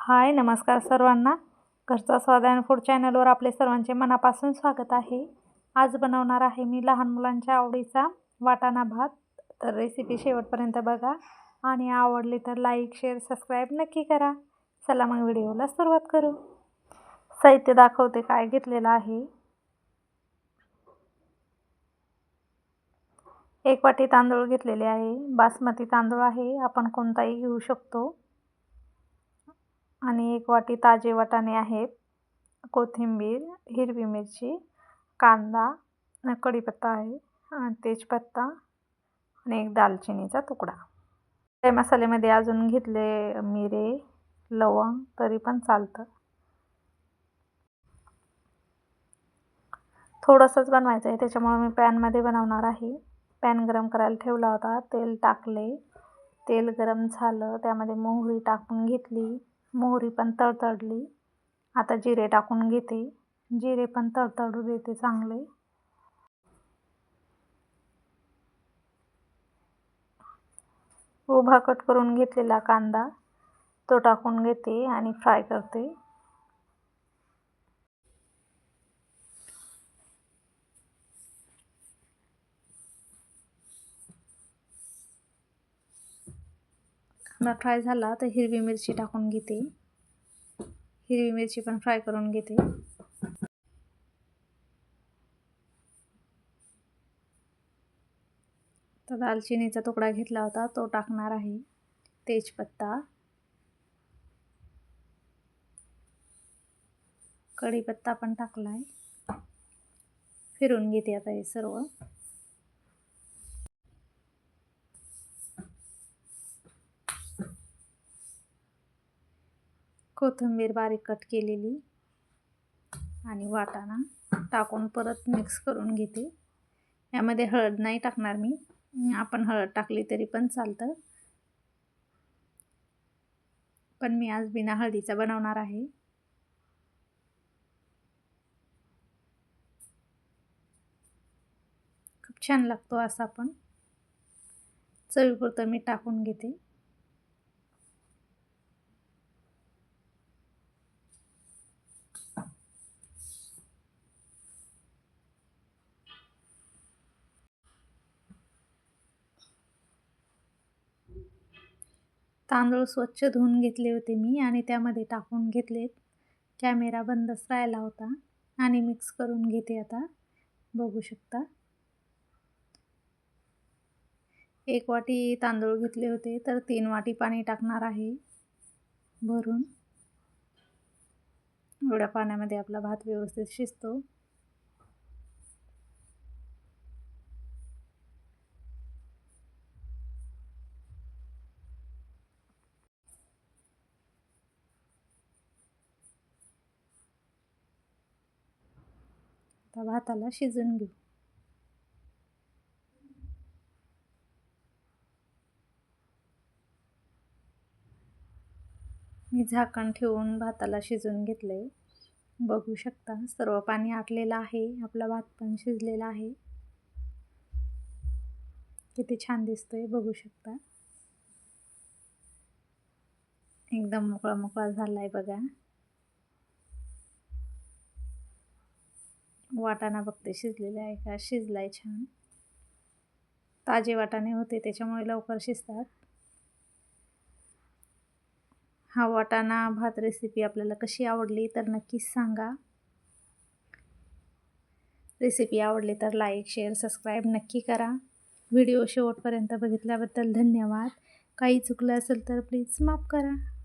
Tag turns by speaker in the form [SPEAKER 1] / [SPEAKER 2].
[SPEAKER 1] हाय नमस्कार सर्वांना. घरचा स्वाद अँड फूड चॅनलवर आपले सर्वांचे मनापासून स्वागत आहे. आज बनवणार आहे मी लहान मुलांच्या आवडीचा वाटाणा भात. तर रेसिपी शेवटपर्यंत बघा. आणि आवडली तर लाईक शेअर सबस्क्राईब नक्की करा. चला मग व्हिडिओला सुरुवात करू. साहित्य दाखवते काय घेतलेलं आहे. एक वाटी तांदूळ घेतलेले आहे. बासमती तांदूळ आहे. आपण कोणताही घेऊ शकतो. आणि एक वाटी ताजे वाटाणे आहेत. कोथिंबीर हिरवी मिरची कांदा कढीपत्ता आहे तेजपत्ता आणि एक दालचिनीचा तुकडा. त्या मसाल्यामध्ये अजून घेतले मिरे लवंग तरी पण चालतं. थोडंसंच बनवायचं आहे त्याच्यामुळे मी पॅनमध्ये बनवणार आहे. पॅन गरम करायला ठेवला होता तेल टाकले. तेल गरम झालं त्यामध्ये मोहरी टाकून घेतली. मोहरी पण तडतडली. आता जिरे टाकून घेते. जिरे पण तडतडू देते चांगले. उभा कट करून घेतलेला कांदा तो टाकून घेते आणि फ्राय करते. कांदा फ्राय झाला तर हिरवी मिरची टाकून घेते. हिरवी मिरची पण फ्राय करून घेते. तर दालचिनीचा तुकडा घेतला होता तो टाकणार आहे. तेजपत्ता. कढीपत्ता पण टाकला आहे फिरून घेते आता हे सर्व. कोथिंबीर बारीक कट केलेली आणि वाटाणा टाकून परत मिक्स करून घेते. यामध्ये हळद नाही टाकणार मी. आपण हळद टाकली तरी पण चालतं. पण मी आज बिना हळदीचा बनवणार आहे. खूप छान लागतो असा पण. चवीपुरतं मी टाकून घेते. तांदूळ स्वच्छ धुवून घेतले होते मी आणि त्यामध्ये टाकून घेतलेत कॅमेरा बंदच राहिला होता आणि मिक्स करून घेते आता. बघू शकता. एक वाटी तांदूळ घेतले होते तर तीन वाटी पाणी टाकणार आहे. भरून एवढ्या पाण्यामध्ये आपला भात व्यवस्थित शिजतो. आता भाताला शिजून घेऊ. मी झाकण ठेवून भाताला शिजून आहे बघू शकता सर्व पाणी आटलेलं आहे. आपला भात पण शिजलेला आहे. किती छान दिसतोय बघू शकता. एकदम मोकळा मोकळा झाला आहे बघा. वाटाणा बघते. शिजलेला आहे का? शिजलाय छान. ताजे वाटाणे होते त्याच्यामुळे लवकर शिजतात. हा वाटाणा भात रेसिपी आपल्याला कशी आवडली तर नक्कीच सांगा. रेसिपी आवडली तर लाईक शेअर सबस्क्राईब नक्की करा. व्हिडिओ शेवटपर्यंत बघितल्याबद्दल धन्यवाद. काही चुकलं असेल तर प्लीज माफ करा.